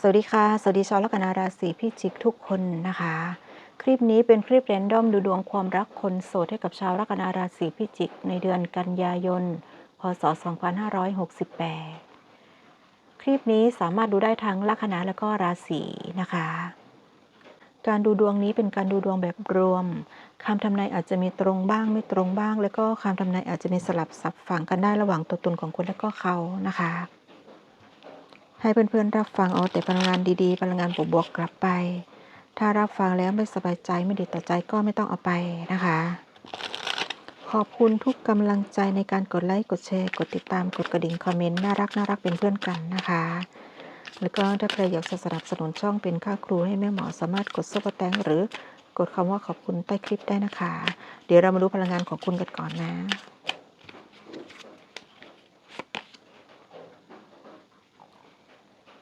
สวัสดีค่ะ สวัสดีชาวลัคนาราศีพิจิกทุกคนนะคะ คลิปนี้เป็นคลิปแรนดอมดูดวงความรักคนโสดให้กับชาวลัคนาราศีพิจิก ในเดือนกันยายน พศ 2568 คลิปนี้สามารถดูได้ทั้งลัคนาและก็ราศีนะคะ การดูดวงนี้เป็นการดูดวงแบบรวมคำทำนายอาจจะมีตรงบ้างไม่ตรงบ้าง แล้วก็คำทำนายอาจจะมีสลับสับฝังกันได้ระหว่างตัวตนของคุณและก็เขานะคะ ให้เพื่อนๆ รับฟังเอาแต่พลังงานดีๆ พลังงานบวกๆกลับไป ถ้ารับฟังแล้วไม่สบายใจไม่ดีต่อใจก็ไม่ต้องเอาไปนะคะ ขอบคุณทุกกำลังใจในการกดไลค์กดแชร์ กดติดตามกดกระดิ่งคอมเมนต์น่ารักน่ารักเป็นเพื่อนกันนะคะแล้วก็ถ้าใครอยากจะสนับสนุนช่องเป็นค่าครูให้แม่หมอสามารถกดซุปเปอร์แตงหรือกดคำว่าขอบคุณใต้คลิปได้นะคะ เดี๋ยวเรามาดูพลังงานของคุณกันก่อนนะ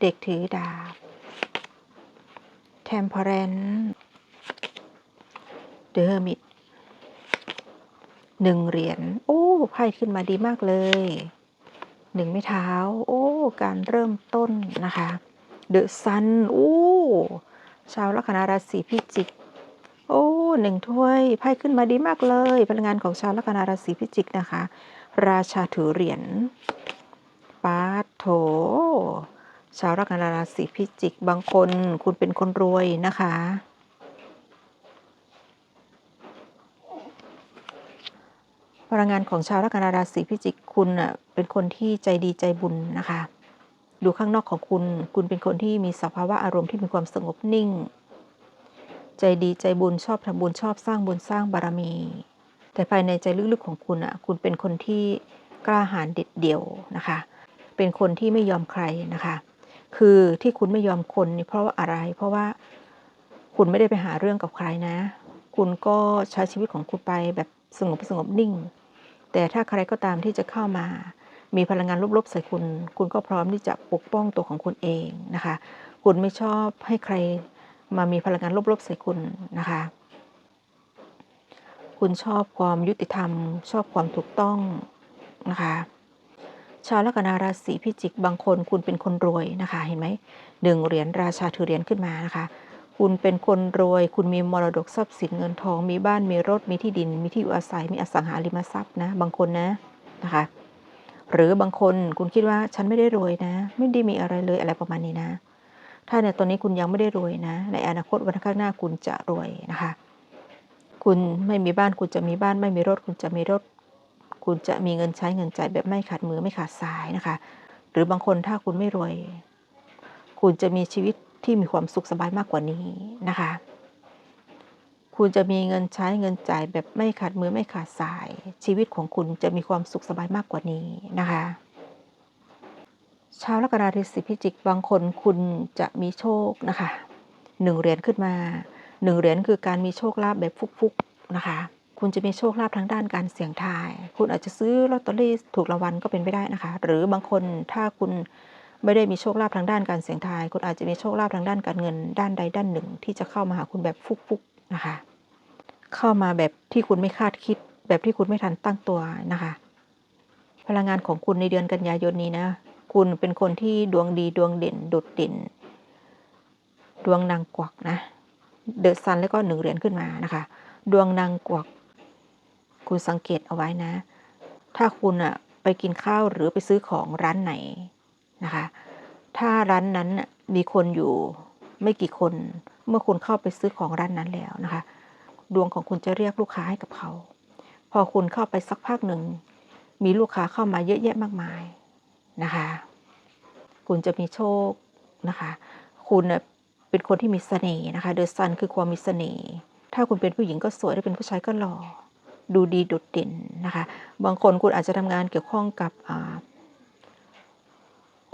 เด็กถือดาบ temperance the hermit หนึ่งเหรียญ โอ้ไพ่ขึ้นมาดีมากเลย หนึ่งไม้เท้า โอ้ การเริ่มต้นนะคะ the sun โอ้ชาวลัคนาราศีพิจิก โอ้หนึ่งถ้วยไพ่ขึ้นมาดีมากเลย พลังงานของชาวลัคนาราศีพิจิกนะคะ ราชาถือเหรียญปาโถ ชาวลัคนาราศีพิจิก บางคนคุณเป็นคนรวยนะคะ พลังงานของชาวลัคนาราศีพิจิกคุณอะเป็นคนที่ใจดีใจบุญนะคะ ดูข้างนอกของคุณ คุณเป็นคนที่มีสภาวะอารมณ์ที่มีความสงบนิ่ง ใจดีใจบุญชอบทำบุญชอบสร้างบุญสร้างบารมี แต่ภายในใจลึกๆของคุณอะคุณเป็นคนที่กล้าหาญเด็ดเดี่ยวนะคะ เป็นคนที่ไม่ยอมใครนะคะ คือที่คุณไม่ยอมคนนี่เพราะว่าอะไร เพราะว่าคุณไม่ได้ไปหาเรื่องกับใครนะ คุณก็ใช้ชีวิตของคุณไปแบบสงบสงบนิ่ง แต่ถ้าใครก็ตามที่จะเข้ามา มีพลังงานลบๆใส่คุณ คุณก็พร้อมที่จะปกป้องตัวของคุณเองนะคะ คุณไม่ชอบให้ใครมามีพลังงานลบๆใส่คุณนะคะ คุณชอบความยุติธรรม ชอบความถูกต้องนะคะ ชาวลัคนาราศีพิจิกบางคนคุณเป็นคนรวยนะคะเห็นไหมหนึ่งเหรียญราชาถือเหรียญขึ้นมานะคะ คุณเป็นคนรวย คุณมีมรดกทรัพย์สินเงินทอง มีบ้านมีรถมีที่ดิน มีที่อยู่อาศัยมีอสังหาริมทรัพย์นะบางคนนะนะคะ หรือบางคนคุณคิดว่าฉันไม่ได้รวยนะ ไม่ได้มีอะไรเลยอะไรประมาณนี้นะ ถ้าในตอนนี้คุณยังไม่ได้รวยนะ ในอนาคตวันข้างหน้าคุณจะรวยนะคะ คุณไม่มีบ้านคุณจะมีบ้านไม่มีรถ คุณจะมีรถ คุณจะมีเงินใช้เงินจ่ายแบบไม่ขาดมือไม่ขาดสายนะคะ หรือบางคนถ้าคุณไม่รวย คุณจะมีชีวิตที่มีความสุขสบายมากกว่านี้นะคะ คุณจะมีเงินใช้เงินจ่ายแบบไม่ขาดมือไม่ขาดสาย ชีวิตของคุณจะมีความสุขสบายมากกว่านี้นะคะชาวลัคนาราศีพิจิกบางคนคุณจะมีโชคนะคะหนึ่งเหรียญขึ้นมาหนึ่งเหรียญคือการมีโชคลาภแบบฟุกๆนะคะ คุณจะมีโชคลาภทางด้านการเสี่ยงทาย คุณอาจจะซื้อลอตเตอรี่ถูกรางวัลก็เป็นไปได้นะคะ หรือบางคนถ้าคุณไม่ได้มีโชคลาภทางด้านการเสี่ยงทาย คุณอาจจะมีโชคลาภทางด้านการเงินด้านใดด้านหนึ่ง ที่จะเข้ามาหาคุณแบบฟุกๆนะคะ เข้ามาแบบที่คุณไม่คาดคิด แบบที่คุณไม่ทันตั้งตัวนะคะ พลังงานของคุณในเดือนกันยายนนี้นะ คุณเป็นคนที่ดวงดีดวงเด่นโดดเด่น ดวงนางกวักนะ เดอะซันแล้วก็หนึ่งเหรียญขึ้นมานะคะ ดวงนางกวัก คุณสังเกตเอาไว้นะ ถ้าคุณอะไปกินข้าวหรือไปซื้อของร้านไหนนะคะ ถ้าร้านนั้นมีคนอยู่ไม่กี่คน เมื่อคุณเข้าไปซื้อของร้านนั้นแล้วนะคะ ดวงของคุณจะเรียกลูกค้าให้กับเขา พอคุณเข้าไปสักพักหนึ่ง มีลูกค้าเข้ามาเยอะแยะมากมายนะคะ คุณจะมีโชคนะคะ คุณเป็นคนที่มีเสน่ห์นะคะ เดอะซันคือความมีเสน่ห์ ถ้าคุณเป็นผู้หญิงก็สวยถ้าเป็นผู้ชายก็หล่อ ดูดีโดดเด่นนะคะ บางคนคุณอาจจะทำงานเกี่ยวข้องกับ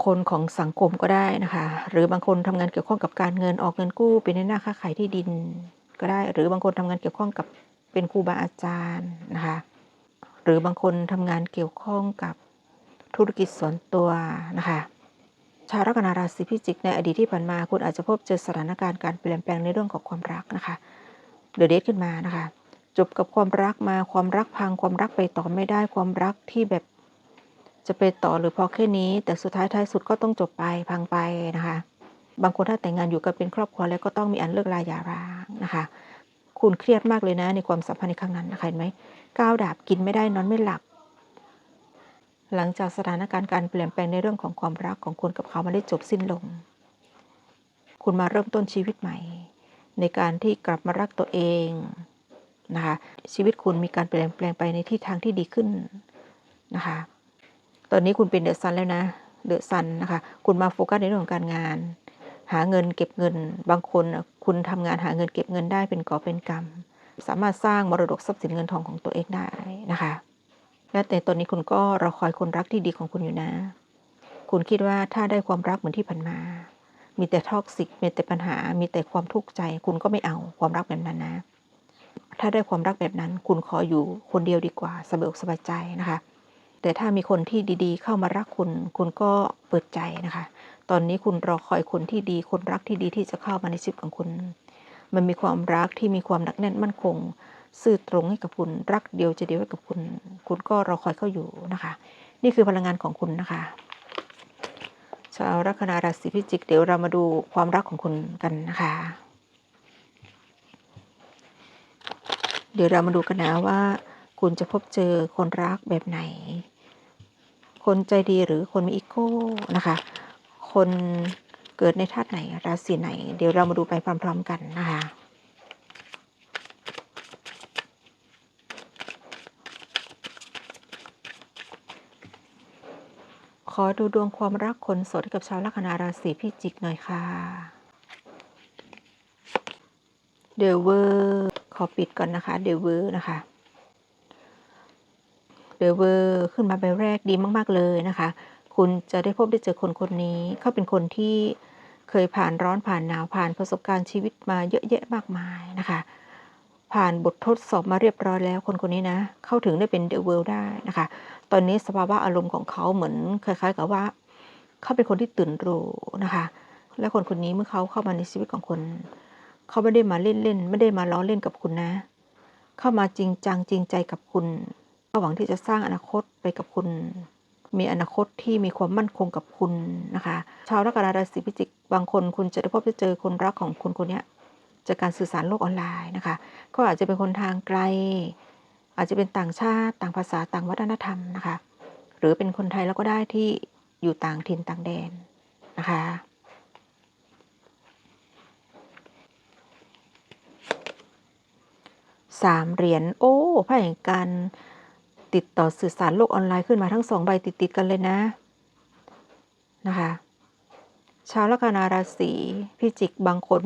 คนของสังคมก็ได้นะคะ หรือบางคนทำงานเกี่ยวข้องกับการเงินออกเงินกู้ เป็นในหน้าค้าขายที่ดินก็ได้ หรือบางคนทำงานเกี่ยวข้องกับเป็นครูบาอาจารย์นะคะหรือบางคนทำงานเกี่ยวข้องกับธุรกิจส่วนตัวนะคะชาวลัคนาราศีพิจิกในอดีตที่ผ่านมา คุณอาจจะพบเจอสถานการณ์การเปลี่ยนแปลงในเรื่องของความรักนะคะเดือะเดขึ้นมานะคะ จบกับความรักมาความรักพังความรักไปต่อไม่ได้ความรักที่แบบจะไปต่อหรือพอแค่นี้ แต่สุดท้ายท้ายสุดก็ต้องจบไปพังไปนะคะ บางคนถ้าแต่งงานอยู่กันเป็นครอบครัวแล้วก็ต้องมีอันเลิกลาหย่าร้างนะคะ คุณเครียดมากเลยนะในความสัมพันธ์ในครั้งนั้นนะคะเห็นไหมก้าวดาบกินไม่ได้นอนไม่หลับ หลังจากสถานการณ์การเปลี่ยนแปลงในเรื่องของความรักของคุณกับเขามันได้จบสิ้นลง คุณมาเริ่มต้นชีวิตใหม่ ในการที่กลับมารักตัวเอง นะคะชีวิตคุณมีการเปลี่ยนแปลงไปในทิศทางที่ดีขึ้นนะคะตอนนี้คุณเป็นเดอะซันแล้วนะเดอะซันนะคะคุณมาโฟกัสในเรื่องของการงาน หาเงินเก็บเงิน บางคนคุณทำงานหาเงินเก็บเงินได้เป็นก่อเป็นกำสามารถสร้างมรดกทรัพย์สินเงินทองของตัวเองได้นะคะและแต่ตอนนี้คุณก็รอคอยคนรักที่ดีของคุณอยู่นะ คุณคิดว่าถ้าได้ความรักเหมือนที่ผ่านมา มีแต่ท็อกซิกมีแต่ปัญหา มีแต่ความทุกข์ใจ คุณก็ไม่เอาความรักแบบนั้นนะ ถ้าได้ความรักแบบนั้น คุณขออยู่คนเดียวดีกว่าสบายอกสบายใจนะคะ แต่ถ้ามีคนที่ดีๆ เข้ามารักคุณ คุณก็เปิดใจนะคะ ตอนนี้คุณรอคอยคนที่ดี คนรักที่ดีที่จะเข้ามาในชีวิตของคุณ มันมีความรักที่มีความหนักแน่นมั่นคง ซื่อตรงให้กับคุณ รักเดียวจะเดียวให้กับคุณ คุณก็รอคอยเข้าอยู่นะคะ นี่คือพลังงานของคุณนะคะชาวลัคนาราศีพิจิก เดี๋ยวเรามาดูความรักของคุณกันนะคะ เดี๋ยวเรามาดูกันนะว่า คุณจะพบเจอคนรักแบบไหน คนใจดีหรือคนมีอีโก้นะคะ คนเกิดในธาตุไหนราศีไหน เดี๋ยวเรามาดูไปพร้อม ๆ กันนะคะขอดูดวงความรักคนโสดกับชาวลัคนาราศีพิจิกหน่อยค่ะ เดวเวอร์ ขอปิดก่อนนะคะเดเวอร์นะคะเดเวอร์ขึ้นมาใบแรกดีมาก ๆ เลยนะคะ คุณจะได้พบได้เจอคนคนนี้ เขาเป็นคนที่เคยผ่านร้อนผ่านหนาวผ่านประสบการณ์ชีวิตมาเยอะแยะมากมายนะคะ ผ่านบททดสอบมาเรียบร้อยแล้วคนคนนี้นะ เข้าถึงได้เป็นเดเวลได้นะคะ ตอนนี้สภาวะอารมณ์ของเขาเหมือนคล้าย ๆ กับว่า เขาเป็นคนที่ตื่นรู้นะคะ และคนคนนี้เมื่อเขาเข้ามาในชีวิตของคุณ เขาไม่ได้มาเล่นๆไม่ได้มาล้อเล่นกับคุณนะ เข้ามาจริงจังจริงใจกับคุณเขาหวังที่จะสร้างอนาคตไปกับคุณ มีอนาคตที่มีความมั่นคงกับคุณนะคะ ชาวลัคนาราศีพิจิกบางคนคุณจะได้พบได้เจอคนรักของคุณคนนี้จากการสื่อสารโลกออนไลน์นะคะก็อาจจะเป็นคนทางไกล อาจจะเป็นต่างชาติต่างภาษาต่างวัฒนธรรมนะคะ หรือเป็นคนไทยแล้วก็ได้ที่อยู่ต่างถิ่นต่างแดนนะคะ สามเหรียญโอ้ไพ่แห่งการติดต่อสื่อสารโลกออนไลน์ขึ้นมาทั้งสองใบติดๆกันเลยนะนะคะชาวลัคนาราศีพิจิกบางคน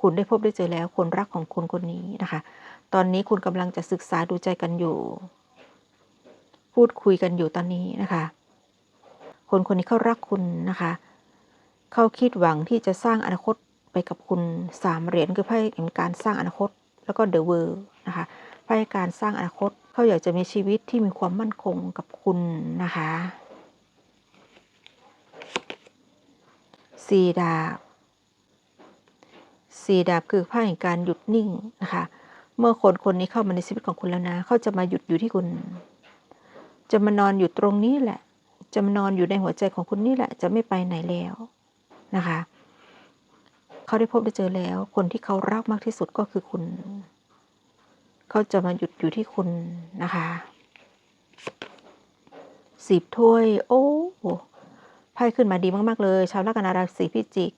คุณได้พบได้เจอแล้ว คนรักของคุณคนนี้นะคะ ตอนนี้คุณกำลังจะศึกษาดูใจกันอยู่ พูดคุยกันอยู่ตอนนี้นะคะ คนคนนี้เขารักคุณนะคะเขาคิดหวังที่จะสร้างอนาคตไปกับคุณสามเหรียญคือไพ่แห่งการสร้างอนาคต แล้วก็เดอะเวิร์นะคะไพ่การสร้างอนาคตเขาอยากจะมีชีวิตที่มีความมั่นคงกับคุณนะคะสี่ดาบสี่ดาบคือไพ่แห่งการหยุดนิ่งนะคะ เมื่อคนคนนี้เข้ามาในชีวิตของคุณแล้วนะเขาจะมาหยุดอยู่ที่คุณ จะมานอนอยู่ตรงนี้แหละ จะมานอนอยู่ในหัวใจของคุณนี่แหละ จะไม่ไปไหนแล้วนะคะ เขาได้พบได้เจอแล้ว คนที่เขารักมากที่สุดก็คือคุณ เขาจะมาหยุดอยู่ที่คุณนะคะสิบถ้วย โอ้ไพ่ขึ้นมาดีมาก ๆ เลย ชาวลัคนาราศีพิจิก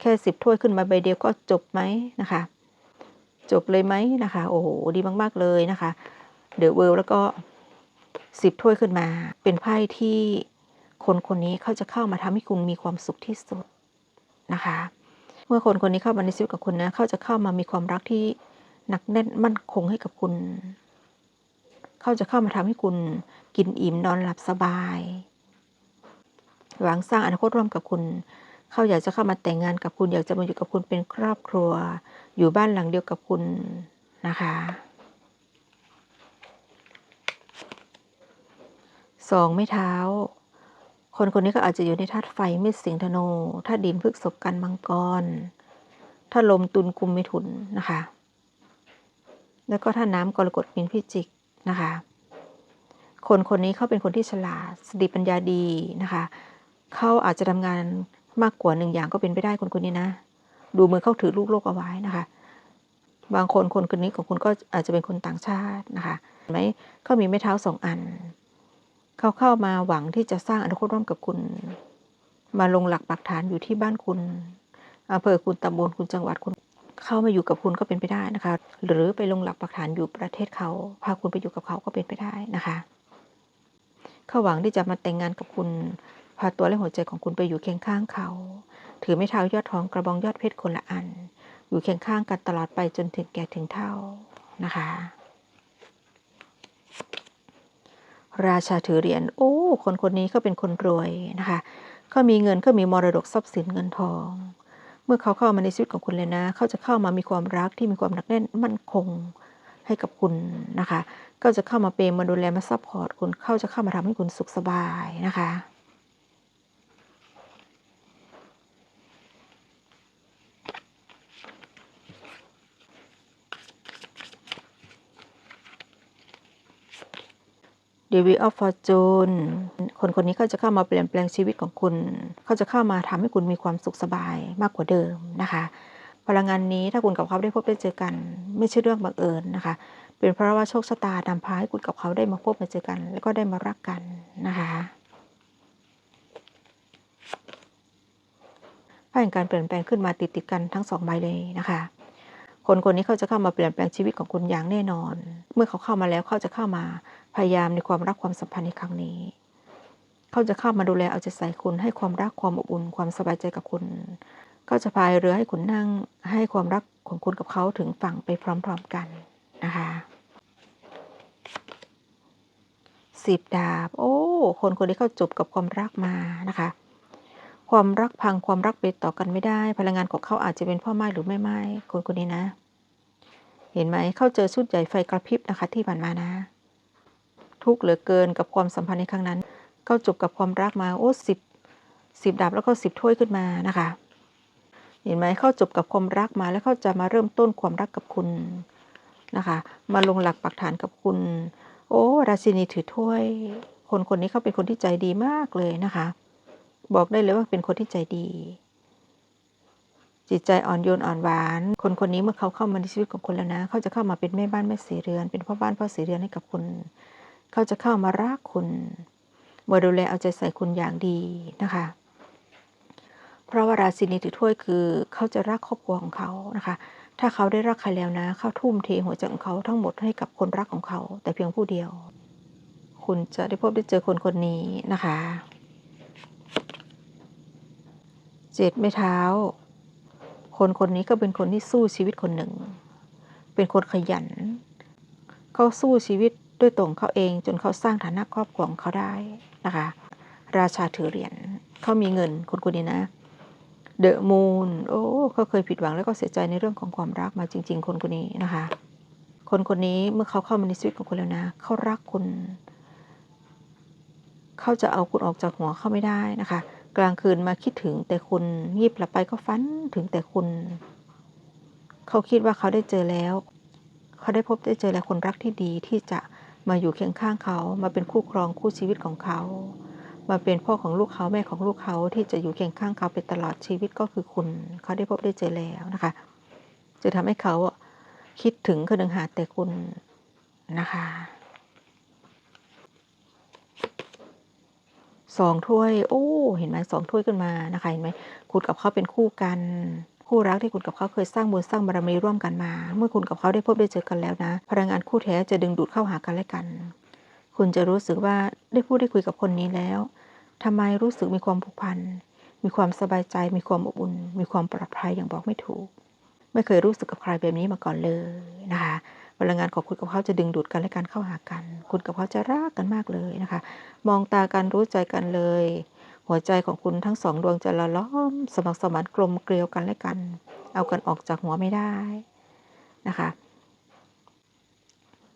แค่สิบถ้วยขึ้นมาใบเดียวก็จบไหมนะคะ จบเลยไหมนะคะ โอ้โหดีมาก ๆ เลยนะคะเดอะเวิลด์แล้วก็สิบถ้วยขึ้นมา เป็นไพ่ที่คนคนนี้เขาจะเข้ามาทำให้คุณมีความสุขที่สุดนะคะ เมื่อคนคนนี้เข้ามาในชีวิตกับคุณนะ เขาจะเข้ามามีความรักที่หนักแน่นมั่นคงให้กับคุณ เขาจะเข้ามาทำให้คุณกินอิ่มนอนหลับสบาย หวังสร้างอนาคตร่วมกับคุณ เขาอยากจะเข้ามาแต่งงานกับคุณ อยากจะมาอยู่กับคุณเป็นครอบครัว อยู่บ้านหลังเดียวกับคุณนะคะสองไม้เท้า คนคนนี้ก็อาจจะอยู่ในธาตุไฟเมษสิงธนูธาตุดินพฤษภกันมังกรธาตุลมตุลกุมมิถุนนะคะ แล้วก็ธาตุน้ำกรกฎมีนพิจิกนะคะ คนคนนี้เขาเป็นคนที่ฉลาดสติปัญญาดีนะคะเขาอาจจะทำงานมากกว่าหนึ่งอย่างก็เป็นไปได้คนคนนี้นะ ดูมือเขาถือลูกโลกเอาไว้นะคะ บางคนคนคนนี้ของคุณก็อาจจะเป็นคนต่างชาตินะคะไหมเขามีไม้เท้าสองอัน เขาเข้ามาหวังที่จะสร้างอนาคตร่วมกับคุณ มาลงหลักปักฐานอยู่ที่บ้านคุณอำเภอคุณตำบลคุณจังหวัดคุณ เข้ามาอยู่กับคุณก็เป็นไปได้นะคะ หรือไปลงหลักปักฐานอยู่ประเทศเขา พาคุณไปอยู่กับเขาก็เป็นไปได้นะคะ เขาหวังที่จะมาแต่งงานกับคุณ พาตัวและหัวใจของคุณไปอยู่เคียงข้างเขา ถือไม้เท้ายอดทองกระบองยอดเพชรคนละอัน อยู่เคียงข้างกันตลอดไปจนถึงแก่ถึงเท่านะคะ ราชาถือเหรียญโอ้ คนคนนี้ก็เป็นคนรวยนะคะเขามีเงินเขามีมรดกทรัพย์สินเงินทอง เมื่อเขาเข้ามาในชีวิตของคุณเลยนะ เขาจะเข้ามามีความรักที่มีความหนักแน่นมั่นคงให้กับคุณนะคะ ก็จะเข้ามาเปรมาดูแลมาซัพพอร์ตคุณ เขาจะเข้ามาทำให้คุณสุขสบายนะคะ d e v i l of Fortune คนคนนี้ก็จะเข้ามาเปลี่ยนแปลงชีวิตของคุณ เขาจะเข้ามาทำให้คุณมีความสุขสบายมากกว่าเดิมนะคะ พลังงานนี้ถ้าคุณกับเขาได้พบได้เจอกัน ไม่ใช่เรื่องบังเอิญนะคะ เป็นเพราะว่าโชคชะตานำพาให้คุณกับเขาได้มาพบมาเจอกัน แล้วก็ได้มารักกันนะคะไพ่แห่งการเปลี่ยนแปลงขึ้นมาติดติดกันทั้งสองใบเลยนะคะ คนคนนี้เขาจะเข้ามาเปลี่ยนแปลงชีวิตของคุณอย่างแน่นอน เมื่อเขาเข้ามาแล้วเขาจะเข้ามาพยายามในความรักความสัมพันธ์ในครั้งนี้ เขาจะเข้ามาดูแลเอาใจใส่คุณให้ความรักความอบอุ่นความสบายใจกับคุณเขาจะพายเรือให้คุณนั่งให้ความรักของคุณกับเขาถึงฝั่งไปพร้อมๆกันนะคะสิบดาบ โอ้ คนคนนี้เขาจบกับความรักมานะคะ ความรักพังความรักไปต่อกันไม่ได้ พลังงานของเขาอาจจะเป็นพ่อไม้หรือแม่ไม้คนคนนี้นะ เห็นไหมเขาเจอชุดใหญ่ไฟกระพริบนะคะ ที่ผ่านมานะ ทุกเหลือเกินกับความสัมพันธ์ในครั้งนั้นก็จบกับความรักมาโอ้สิบสิบดาบแล้วก็สิบถ้วยขึ้นมานะคะ เห็นไหมเขาจบกับความรักมาแล้วเขาจะมาเริ่มต้นความรักกับคุณนะคะ มาลงหลักปักฐานกับคุณ โอ้ราชินีถือถ้วย คนคนนี้เขาเป็นคนที่ใจดีมากเลยนะคะ บอกได้เลยว่าเป็นคนที่ใจดี จิตใจอ่อนโยนอ่อนหวาน คนคนนี้เมื่อเขาเข้ามาในชีวิตของคุณแล้วนะ เขาจะเข้ามาเป็นแม่บ้านแม่สีเรือน เป็นพ่อบ้านพ่อสีเรือนให้กับคุณ เขาจะเข้ามารักคุณมาดูแลเอาใจใส่คุณอย่างดีนะคะ เพราะว่าราศีนี้ถือถ้วยคือเขาจะรักครอบครัวของเขานะคะ ถ้าเขาได้รักใครแล้วนะ เขาทุ่มเทหัวใจของเขาทั้งหมดให้กับคนรักของเขา แต่เพียงผู้เดียว คุณจะได้พบได้เจอคนคนนี้นะคะ เจ็ดไม่เท้า คนคนนี้ก็เป็นคนที่สู้ชีวิตคนหนึ่ง เป็นคนขยัน เขาสู้ชีวิตด้วยตัวของเขาเองจนเขาสร้างฐานะครอบครัวของเขาได้นะคะ ราชาถือเหรียญเขามีเงินคนคนนี้นะ เดอะมูนโอ้เขาเคยผิดหวังแล้วก็เสียใจในเรื่องของความรักมาจริง ๆ คนคนนี้นะคะ คนคนนี้เมื่อเขาเข้ามาในชีวิตของคุณแล้วนะเขารักคุณเขาจะเอาคุณออกจากหัวเขาไม่ได้นะคะ กลางคืนมาคิดถึงแต่คุณงีบหลับไปก็ฝันถึงแต่คุณ เขาคิดว่าเขาได้เจอแล้ว เขาได้พบได้เจอแล้วคนรักที่ดีที่จะมาอยู่เคียงข้างเขามาเป็นคู่ครองคู่ชีวิตของเขา มาเป็นพ่อของลูกเขาแม่ของลูกเขาที่จะอยู่เคียงข้างเขาไปตลอดชีวิตก็คือคุณ เขาได้พบได้เจอแล้วนะคะจะทำให้เขาคิดถึงคือดึงหาแต่คุณนะคะ สองถ้วย โอ้ เห็นไหมสองถ้วยขึ้นมานะคะ เห็นไหมคุณกับเขาเป็นคู่กัน คู่รักที่คุณกับเขาเคยสร้างบุญสร้างบารมีร่วมกันมา เมื่อคุณกับเขาได้พบได้เจอกันแล้วนะ พลังงานคู่แท้จะดึงดูดเข้าหากันและกัน คุณจะรู้สึกว่าได้พูดได้คุยกับคนนี้แล้วทำไมรู้สึกมีความผูกพัน มีความสบายใจ มีความอบอุ่น มีความปลอดภัยอย่างบอกไม่ถูก ไม่เคยรู้สึกกับใครแบบนี้มาก่อนเลยนะคะ พลังงานของคุณกับเขาจะดึงดูดกันและกันเข้าหากัน คุณกับเขาจะรักกันมากเลยนะคะ มองตากันรู้ใจกันเลย หัวใจของคุณทั้งสองดวงจะละล้อม สมัครสมานกลมเกลียวกันและกัน เอากันออกจากหัวไม่ได้นะคะ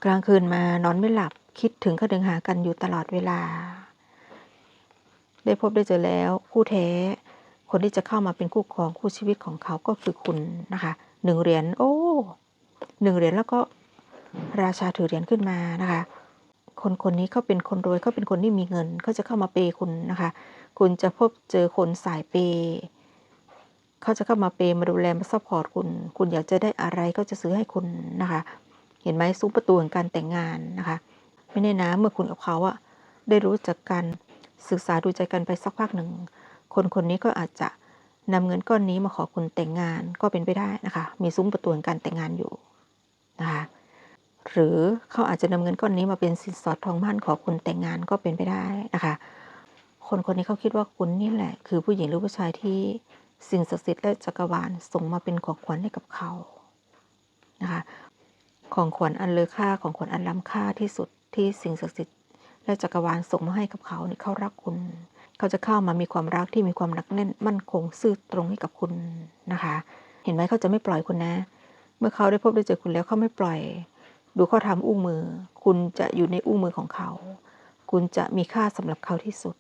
กลางคืนมานอนไม่หลับคิดถึงก็ดึงหากันอยู่ตลอดเวลา ได้พบได้เจอแล้วคู่แท้ คนที่จะเข้ามาเป็นคู่ครองคู่ชีวิตของเขาก็คือคุณนะคะหนึ่งเหรียญโอ้หนึ่งเหรียญแล้วก็ ราชาถือเหรียญขึ้นมานะคะ คนคนนี้เขาเป็นคนรวยเขาเป็นคนที่มีเงินเขาจะเข้ามาเปย์คุณนะคะ คุณจะพบเจอคนสายเปย์เขาจะเข้ามาเปย์มาดูแลมาซัพพอร์ตคุณ คุณอยากจะได้อะไรก็จะซื้อให้คุณนะคะ เห็นไหมซุ้มประตูแห่งการแต่งงานนะคะไม่แน่นะเมื่อคุณกับเขาอะได้รู้จักกันศึกษาดูใจกันไปสักพักหนึ่ง คนคนนี้ก็อาจจะนำเงินก้อนนี้มาขอคุณแต่งงานก็เป็นไปได้นะคะ มีซุ้มประตูแห่งการแต่งงานอยู่นะคะ หรือเขาอาจจะนำเงินก้อนนี้มาเป็นสินสอดทองมั่นขอคุณแต่งงานก็เป็นไปได้นะคะคนคนนี้เขาคิดว่าคุณนี่แหละ คือผู้หญิงหรือผู้ชายที่สิ่งศักดิ์สิทธิ์และจักรวาลส่งมาเป็นของขวัญให้กับเขานะคะของขวัญอันเลอค่าของขวัญอันล้ำค่าที่สุดที่สิ่งศักดิ์สิทธิ์และจักรวาลส่งมาให้กับเขาเนี่ยเขารักคุณ เขาจะเข้ามามีความรักที่มีความหนักแน่นมั่นคงซื่อตรงให้กับคุณนะคะ เห็นไหมเขาจะไม่ปล่อยคุณนะ เมื่อเขาได้พบได้เจอคุณแล้วเขาไม่ปล่อย ดูเขาทำอุ้งมือ คุณจะอยู่ในอุ้งมือของเขา คุณจะมีค่าสำหรับเขาที่สุด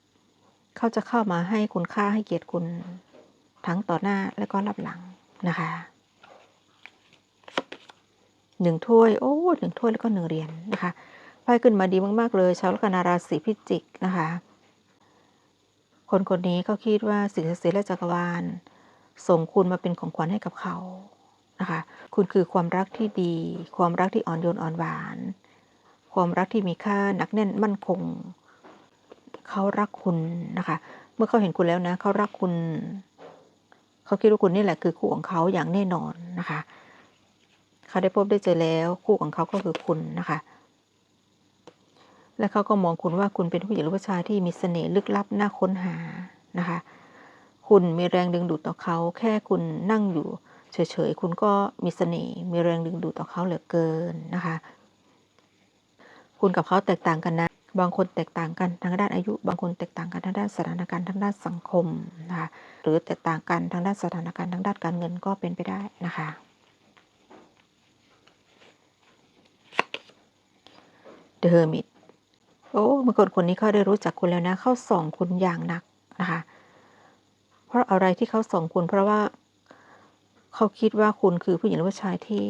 เขาจะเข้ามาให้คุณค่าให้เกียรติคุณ ทั้งต่อหน้าและก็รับหลังนะคะหนึ่งถ้วยโอ้หนึ่งถ้วยแล้วก็หนึ่งเหรียญนนะคะไพ่ขึ้นมาดีมากๆเลยชาวลัคนาราศีพิจิกนะคะ คนคนนี้เขาคิดว่าสิ่งศักดิ์สิทธิ์และจักรวาลส่งคุณมาเป็นของขวัญให้กับเขา นะคะ คุณคือความรักที่ดี ความรักที่อ่อนโยนอ่อนหวาน ความรักที่มีค่าหนักแน่นมั่นคง เขารักคุณนะคะ เมื่อเขาเห็นคุณแล้วนะ เขารักคุณ เขาคิดว่าคุณนี่แหละคือคู่ของเขาอย่างแน่นอนนะคะ เขาได้พบได้เจอแล้วคู่ของเขาก็คือคุณนะคะและเขาก็มองคุณว่าคุณเป็นผู้หญิงหรือผู้ชายที่มีเสน่ห์ลึกลับน่าค้นหานะคะ คุณมีแรงดึงดูดต่อเขา แค่คุณนั่งอยู่ เฉยๆ คุณก็มีเสน่ห์มีแรงดึงดูดต่อเขาเหลือเกินนะคะ คุณกับเขาแตกต่างกันนะ บางคนแตกต่างกันทางด้านอายุ บางคนแตกต่างกันทางด้านสถานการณ์ทางด้านสังคมนะคะหรือแตกต่างกันทางด้านสถานการณ์ทางด้านการเงินก็เป็นไปได้นะคะ The Hermit โอ้เมื่อคนคนนี้เขาได้รู้จักคุณแล้วนะ เขาส่องคุณอย่างหนักนะคะ เพราะอะไรที่เขาส่องคุณเพราะว่า เขาคิดว่าคุณคือผู้หญิงหรือผู้ชายที่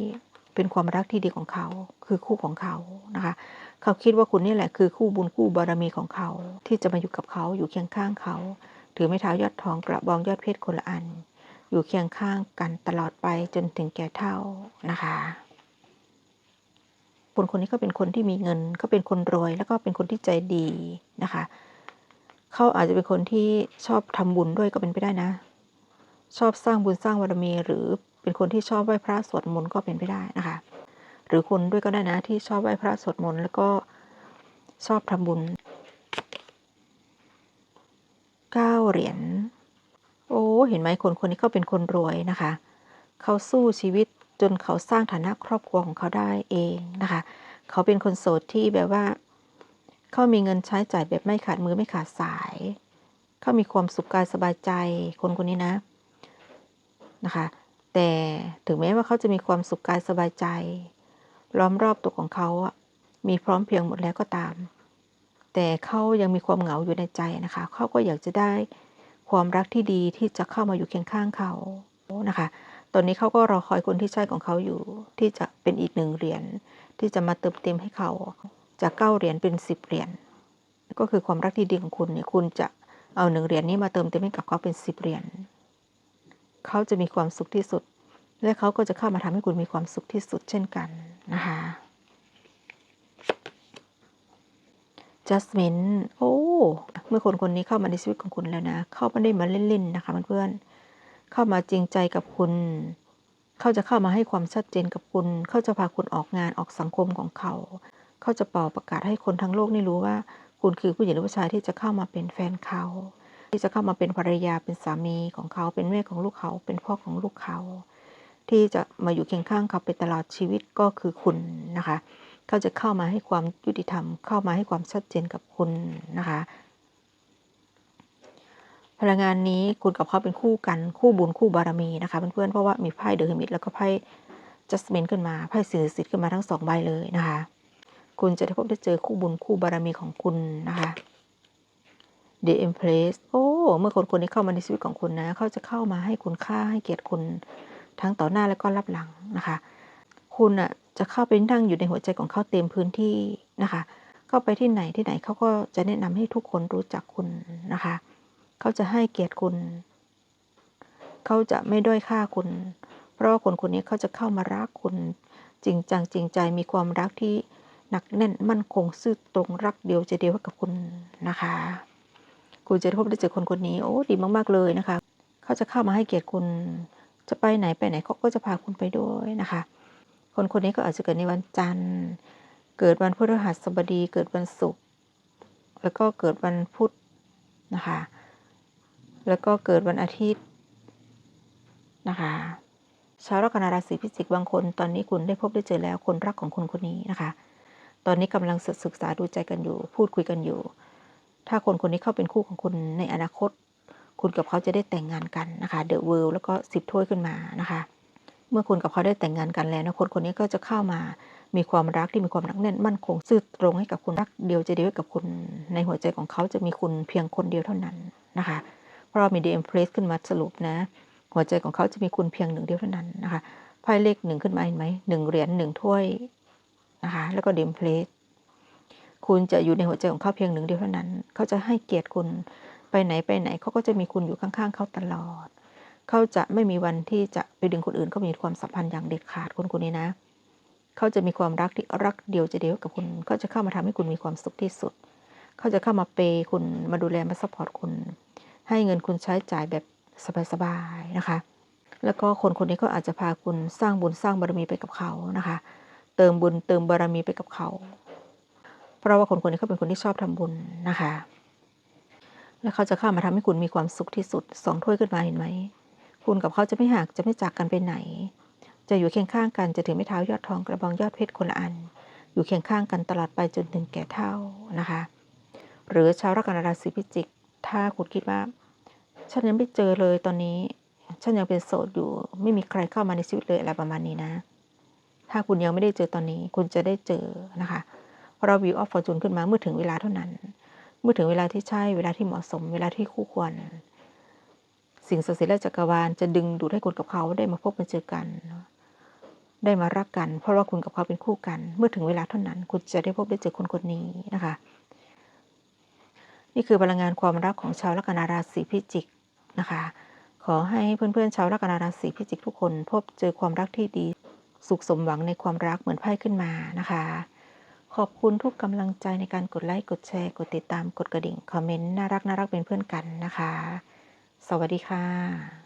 เป็นความรักที่ดีของเขา คือคู่ของเขานะคะ เขาคิดว่าคุณนี่แหละคือคู่บุญคู่บารมีของเขา ที่จะมาอยู่กับเขาอยู่เคียงข้างเขา ถือไม้เท้ายอดทองกระบองยอดเพชรคนละอัน อยู่เคียงข้างกันตลอดไปจนถึงแก่เท่านะคะคนคนนี้ก็เป็นคนที่มีเงินก็เป็นคนรวย แล้วก็เป็นคนที่ใจดีนะคะ เขาอาจจะเป็นคนที่ชอบทำบุญด้วยก็เป็นไปได้นะ ชอบสร้างบุญสร้างบารมี หรือเป็นคนที่ชอบไหว้พระสวดมนต์ก็เป็นไปได้นะคะ หรือคนด้วยก็ได้นะที่ชอบไหว้พระสวดมนต์แล้วก็ชอบทำบุญเก้าเหรียญโอ้เห็นไหมคนคนนี้เขาเป็นคนรวยนะคะ เขาสู้ชีวิตจนเขาสร้างฐานะครอบครัวของเขาได้เองนะคะ เขาเป็นคนโสดที่แบบว่าเขามีเงินใช้จ่ายแบบไม่ขาดมือไม่ขาดสาย เขามีความสุขกายสบายใจคนคนนี้นะ นะคะ แต่ถึงแม้ว่าเขาจะมีความสุขกายสบายใจ ล้อมรอบตัวของเขาอะมีพร้อมเพียงหมดแล้วก็ตาม แต่เขายังมีความเหงาอยู่ในใจนะคะ เขาก็อยากจะได้ความรักที่ดีที่จะเข้ามาอยู่เคียงข้างเขานะคะ ตอนนี้เขาก็รอคอยคนที่ใช่ของเขาอยู่ ที่จะเป็นอีกหนึ่งเหรียญที่จะมาเติมเต็มให้เขาจากเก้าเหรียญเป็นสิบเหรียญก็คือความรักที่ดีของคุณเนี่ยคุณจะเอาหนึ่งเหรียญนี้มาเติมเต็มให้กับเขาเป็นสิบเหรียญ เขาจะมีความสุขที่สุด และเขาก็จะเข้ามาทำให้คุณมีความสุขที่สุดเช่นกันนะคะ Jasmine โอ้ เมื่อคนคนนี้เข้ามาในชีวิตของคุณแล้วนะ เข้าไม่ได้มาเล่นๆนะคะเพื่อนๆ เข้ามาจริงใจกับคุณ เขาจะเข้ามาให้ความชัดเจนกับคุณ เขาจะพาคุณออกงานออกสังคมของเขา เขาจะเป่าประกาศให้คนทั้งโลกได้รู้ว่า คุณคือผู้หญิงหรือผู้ชายที่จะเข้ามาเป็นแฟนเขา ที่จะเข้ามาเป็นภรรยาเป็นสามีของเขาเป็นแม่ของลูกเขาเป็นพ่อของลูกเขา ที่จะมาอยู่เคียงข้างเขาไปตลอดชีวิตก็คือคุณนะคะเขาจะเข้ามาให้ความยุติธรรม เข้ามาให้ความชัดเจนกับคุณนะคะพลังงานนี้คุณกับเขาเป็นคู่กันคู่บุญคู่บารมีนะคะเพื่อนๆเพราะว่ามีไพ่เดอะเฮมิตแล้วก็ไพ่จัสมินขึ้นมาไพ่สื่อสิทธิ์ขึ้นมาทั้งสองใบเลยนะคะ คุณจะได้พบได้เจอคู่บุญคู่บารมีของคุณนะคะ The Empress โอ้ เมื่อคนคนนี้เข้ามาในชีวิตของคุณนะ เขาจะเข้ามาให้คุณค่าให้เกียรติคุณทั้งต่อหน้าและก็รับหลังนะคะ คุณอะจะเข้าไปนั่งอยู่ในหัวใจของเขาเต็มพื้นที่นะคะ เข้าไปที่ไหนที่ไหนเขาก็จะแนะนำให้ทุกคนรู้จักคุณนะคะ เขาจะให้เกียรติคุณ เขาจะไม่ด้อยค่าคุณ เพราะคนคนนี้เขาจะเข้ามารักคุณ จริงจังจริงใจมีความรักที่หนักแน่นมั่นคงซื่อตรงรักเดียวใจเดียวกับคุณนะคะ คุณจะพบได้เจอคนคนนี้โอ้ดีมาก ๆ เลยนะคะ เขาจะเข้ามาให้เกียรติคุณจะไปไหนไปไหนเขาก็จะพาคุณไปด้วยนะคะ คนคนนี้ก็อาจจะเกิดในวันจันทร์ เกิดวันพฤหัสบดี เกิดวันศุกร์แล้วก็เกิดวันพุธนะคะ แล้วก็เกิดวันอาทิตย์นะคะชาวลัคนาราศีพิจิกบางคน ตอนนี้คุณได้พบได้เจอแล้วคนรักของคนคนนี้นะคะ ตอนนี้กำลังศึกษาดูใจกันอยู่ พูดคุยกันอยู่ ถ้าคนคนนี้เข้าเป็นคู่ของคุณในอนาคต คุณกับเขาจะได้แต่งงานกันนะคะเดอะเวิลด์แล้วก็สิบถ้วยขึ้นมานะคะ เมื่อคุณกับเขาได้แต่งงานกันแล้วนะคนคนนี้ก็จะเข้ามามีความรักที่มีความหนักแน่นมั่นคงซื่อตรงให้กับคุณรักเดียวใจเดียวกับคุณในหัวใจของเขาจะมีคุณเพียงคนเดียวเท่านั้นนะคะ เพราะมีเอ็มเพลสขึ้นมาสรุปนะ หัวใจของเขาจะมีคุณเพียงหนึ่งเดียวเท่านั้นนะคะไพ่เลขหนึ่งขึ้นมาเห็นไหมหนึ่งเหรียญหนึ่งถ้วยนะคะ แล้วก็เอ็มเพลส คุณจะอยู่ในหัวใจของเขาเพียงหนึ่งเดียวเท่านั้น เขาจะให้เกียรติคุณไปไหนไปไหน เขาก็จะมีคุณอยู่ข้างๆ เขาตลอด เขาจะไม่มีวันที่จะไปดึงคนอื่นเขามีความสัมพันธ์อย่างเด็ดขาดคนคนนี้นะ เขาจะมีความรักที่รักเดียวใจเดียวกับคุณเขาจะเข้ามาทำให้คุณมีความสุขที่สุด เขาจะเข้ามาเปย์คุณมาดูแลมาซัพพอร์ตคุณ ให้เงินคุณใช้จ่ายแบบสบายๆนะคะ แล้วก็คนคนนี้ก็อาจจะพาคุณสร้างบุญสร้างบารมีไปกับเขานะคะ เติมบุญเติมบารมีไปกับเขา เพราะว่าคนคนนี้เขาเป็นคนที่ชอบทำบุญนะคะ แล้วเขาจะเข้ามาทำให้คุณมีความสุขที่สุดสองถ้วยขึ้นมาเห็นไหม คุณกับเขาจะไม่หักจะไม่จากกันไปไหน จะอยู่เคียงข้างกันจะถือไม้เท้ายอดทองกระบองยอดเพชรคนละอัน อยู่เคียงข้างกันตลอดไปจนถึงแก่เท่านะคะ หรือชาวลัคนาราศีพิจิก ถ้าคุณคิดว่า ฉันยังไม่เจอเลยตอนนี้ ฉันยังเป็นโสดอยู่ ไม่มีใครเข้ามาในชีวิตเลยอะไรประมาณนี้นะ ถ้าคุณยังไม่ได้เจอตอนนี้ คุณจะได้เจอนะคะ พราะเราวิวออฟฟอร์จูนขึ้นมาเมื่อถึงเวลาเท่านั้น เมื่อถึงเวลาที่ใช่เวลาที่เหมาะสม เวลาที่คู่ควร สิ่งศักดิ์สิทธิ์และจักรวาลจะดึงดูดให้คุณกับเขาได้มาพบมาเจอกันได้มารักกัน เพราะว่าคุณกับเขาเป็นคู่กัน เมื่อถึงเวลาเท่านั้น คุณจะได้พบได้เจอคนคนนี้นะคะ นี่คือพลังงานความรักของชาวลัคนาราศีพิจิกนะคะ ขอให้เพื่อนๆชาวลัคนาราศีพิจิกทุกคน พบเจอความรักที่ดี สุขสมหวังในความรักเหมือนไพ่ขึ้นมานะคะ ขอบคุณทุกกำลังใจในการกดไลค์ กดแชร์ กดติดตาม กดกระดิ่ง คอมเมนต์ น่ารักน่ารักเป็นเพื่อนกันนะคะ สวัสดีค่ะ